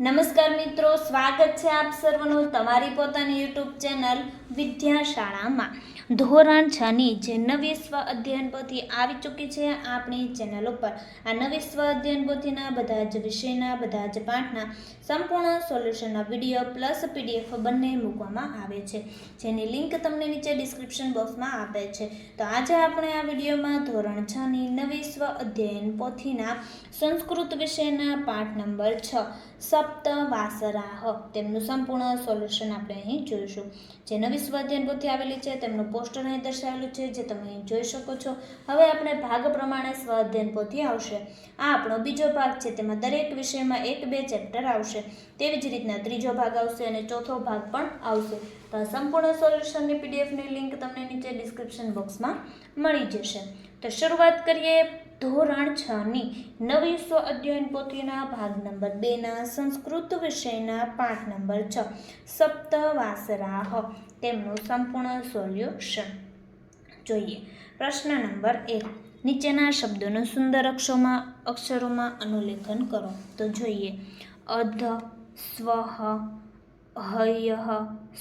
નમસ્કાર મિત્રો, સ્વાગત છે આપ સર્વનું તમારી પોતાની યુટ્યુબ ચેનલ વિદ્યાશાળામાં. ધોરણ છની જે નવી સ્વ અધ્યયન પોથી આવી ચૂકી છે આપણી ચેનલ ઉપર. આ નવી સ્વ અધ્યયન પોથીના બધા જ વિષયના, બધા જ પાઠના સંપૂર્ણ સોલ્યુશનના વીડિયો પ્લસ પીડીએફ બંને મૂકવામાં આવે છે. જેની લિંક તમને નીચે ડિસ્ક્રિપ્શન બોક્સમાં આપે છે. તો આજે આપણે આ વિડીયોમાં ધોરણ છની નવી સ્વ અધ્યયન પોથીના સંસ્કૃત વિષયના પાઠ નંબર છ સપ્ત વાસરાહ તેમનું સંપૂર્ણ સોલ્યુશન આપણે અહીં જોઈશું. જે નવી સ્વાધ્યાયન આવેલી છે, તેમનું પોસ્ટર અહીં દર્શાવેલું છે, જે તમે અહીં જોઈ શકો છો. હવે આપણે ભાગ પ્રમાણે સ્વાધ્યાયન પોથી આવશે. આ આપણો બીજો ભાગ છે, તેમાં દરેક વિષયમાં એક બે ચેપ્ટર આવશે. તેવી જ રીતના ત્રીજો ભાગ આવશે અને ચોથો ભાગ પણ આવશે. તો સંપૂર્ણ સોલ્યુશનની પીડીએફની લિંક તમને નીચે ડિસ્ક્રિપ્શન બોક્સમાં મળી જશે. તો શરૂઆત કરીએ ધોરણ છ ની. નવી સ્વ અધ્યયન પોથીના ભાગ નંબર બેના સંસ્કૃત વિષયના પાઠ નંબર છ, સપ્તવાસરાહ, તેમનું સંપૂર્ણ સોલ્યુશન જોઈએ. પ્રશ્ન નંબર એક. નીચેના શબ્દોનું સુંદર અક્ષરોમાં અક્ષરોમાં અનુલેખન કરો. તો જોઈએ. અધ સ્વહ હયઃ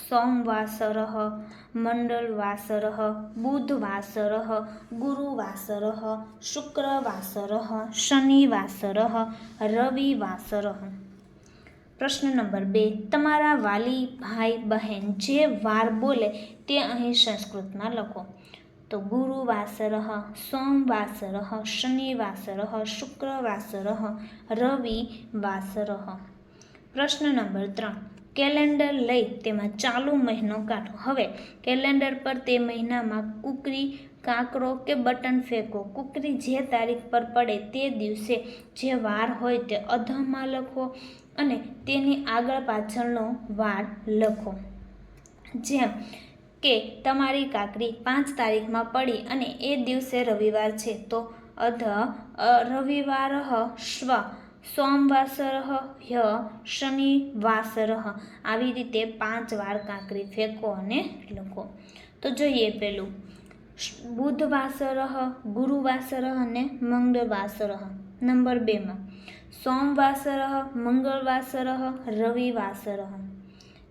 સોમવાસરઃ મંડલવાસરઃ બુધવાસરઃ, ગુરુવાસરઃ, શુક્રવાસરઃ, શનિવાસરઃ, રવિવાસરઃ. પ્રશ્ન નંબર બે. તમારા વાલી ભાઈ બહેન જે વાર બોલે તે અહીં સંસ્કૃતમાં લખો. તો ગુરુવાસરઃ, સોમવાસરઃ, શનિવાસરઃ, શુક્રવાસરઃ, રવિવાસરઃ. પ્રશ્ન નંબર ત્રણ. કેલેન્ડર લઈ તેમાં ચાલુ મહિનો કાઢો. હવે, કેલેન્ડર પર તે મહિનામાં કુકરી, કાંકરો કે બટન ફેંકો. કુકરી જે તારીખ પર પડે તે દિવસે જે વાર હોય તે અધમાં લખો અને તેની આગળ પાછળનો વાર લખો. જેમ કે, તમારી કાકરી પાંચ તારીખમાં પડી અને એ દિવસે રવિવાર છે, તો અધ રવિવાર સ્વ સોમવાસરઃ હ્ય શનિવાસરઃ. આવી રીતે પાંચ વાર કાંકરી ફેંકો અને લખો. તો જોઈએ પેલું. બુધવાસરઃ, ગુરુવાસર અને મંગળવાસર. નંબર બેમાં સોમવાસરઃ, મંગળવાસરઃ, રવિવાસર.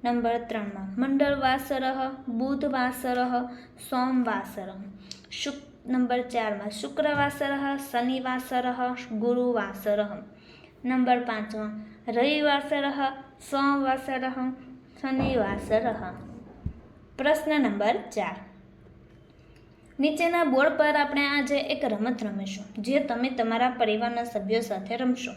નંબર ત્રણમાં મંડળવાસરઃ, બુધવાસર, સોમવાસર. શુક, નંબર ચારમાં શુક્રવાસરઃ, શનિવાસરઃ, ગુરુવાસરઃ. નંબર પાંચમાં રવિવાસરહ સોમવાસરઃ શનિવાસરહ પ્રશ્ન નંબર ચાર. નીચેના બોર્ડ પર આપણે આજે એક રમત રમીશું, જે તમે તમારા પરિવારના સભ્યો સાથે રમશો.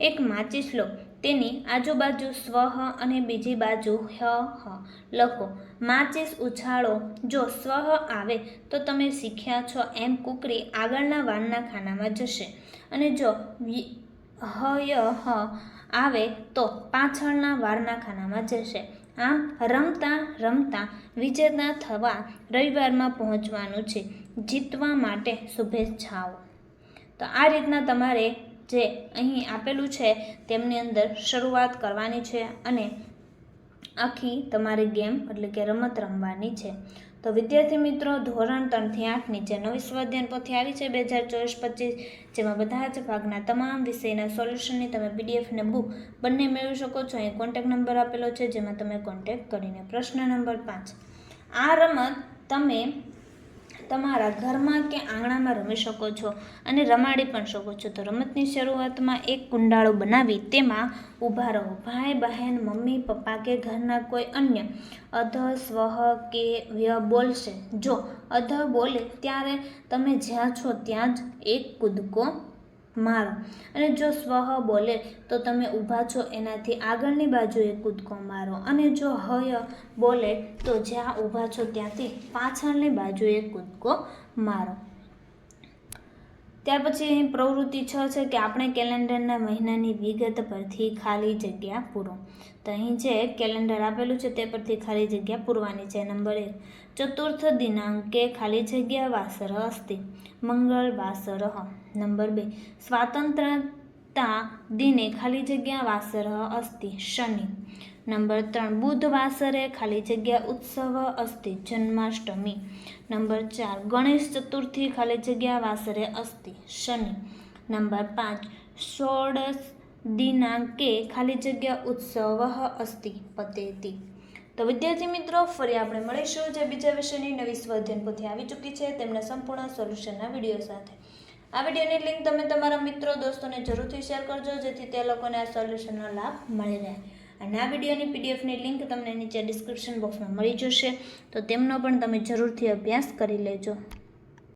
એક માચીસ લો તેની આજુબાજુ સ્વ અને બીજી બાજુ હ હ. લખો, માચીસ ઉછાળો, જો સ્વ આવે, તો તમે શીખ્યા છો એમ કુકરી આગળના વાનના ખાનામાં જશે. અને જો હય હ આવે તો પાછળના વારના ખાનામાં જશે. આમ રમતા રમતા વિજેતા થવા રવિવારમાં પહોંચવાનું છે. જીતવા માટે શુભેચ્છાઓ. તો આ રીતના તમારે જે અહીં આપેલું છે તેમની અંદર શરૂઆત કરવાની છે અને આખી તમારી ગેમ એટલે કે રમત રમવાની છે. તો વિદ્યાર્થી મિત્રો, ધોરણ ત્રણથી આઠની જે નવી સ્વાધ્યાયન પોથી આવી છે બે હજાર ચોવીસ પચીસ, જેમાં બધા જ ભાગના તમામ વિષયના સોલ્યુશનની તમે પીડીએફ ને બુક બંને મેળવી શકો છો. અહીં કોન્ટેક નંબર આપેલો છે, જેમાં તમે કોન્ટેક કરીને પ્રશ્ન નંબર પાંચ. આ રમત તમે તમારા ઘરમાં કે આંગણામાં રમી શકો છો અને રમાડી પણ શકો છો. તો રમતની શરૂઆતમાં એક કુંડાળો બનાવી તેમાં ઊભા રહો. ભાઈ, બહેન, મમ્મી, પપ્પા કે ઘરના કોઈ અન્ય અધ સ્વહ કે વ્ય બોલશે. જો અધ બોલે, ત્યારે તમે જ્યાં છો ત્યાં જ એક કૂદકો મારો. અને જો સ્વહ બોલે, તો તમે ઊભા છો એનાથી આગળની બાજુએ કૂદકો મારો. અને જો હય બોલે, તો જ્યાં ઊભા છો ત્યાંથી પાછળની બાજુએ કૂદકો મારો. ત્યાર પછી અહીં પ્રવૃત્તિ છ છે કે આપણે કેલેન્ડરના મહિનાની વિગત પરથી ખાલી જગ્યા પૂરો. તો અહીં જે કેલેન્ડર આપેલું છે તે પરથી ખાલી જગ્યા પૂરવાની છે. નંબર એક, ચતુર્થ દિનાંકે ખાલી જગ્યા વાસર અસ્તિ મંગળ વાસર નંબર બે. સ્વાતંત્રતા દિને ખાલી જગ્યા વાસર અસ્તિ, શનિ. નંબર ત્રણ. બુધવાસરે ખાલી જગ્યા ઉત્સવ અસ્તિ, જન્માષ્ટમી. નંબર ચાર. ગણેશ ચતુર્થી ખાલી જગ્યા વાસરે અસ્તિ, શનિ. નંબર પાંચ. ષોડશ દિનાંકે ખાલી જગ્યા ઉત્સવ અસ્તિ, પતેતી. તો વિદ્યાર્થી મિત્રો, ફરી આપણે મળીશું જે બીજા વિષયની નવી સ્વાધ્યાયન પોથી આવી ચૂકી છે તેમના સંપૂર્ણ સોલ્યુશનના વીડિયો સાથે. આ વિડીયોની લિંક તમે તમારા મિત્રો, દોસ્તોને જરૂરથી શેર કરજો, જેથી તે લોકોને આ સોલ્યુશનનો લાભ મળી રહે. અને આ વિડીયોની પીડીએફની લિંક તમને નીચે ડિસ્ક્રિપ્શન બોક્સમાં મળી જશે. તો તેમનો પણ તમે જરૂરથી અભ્યાસ કરી લેજો.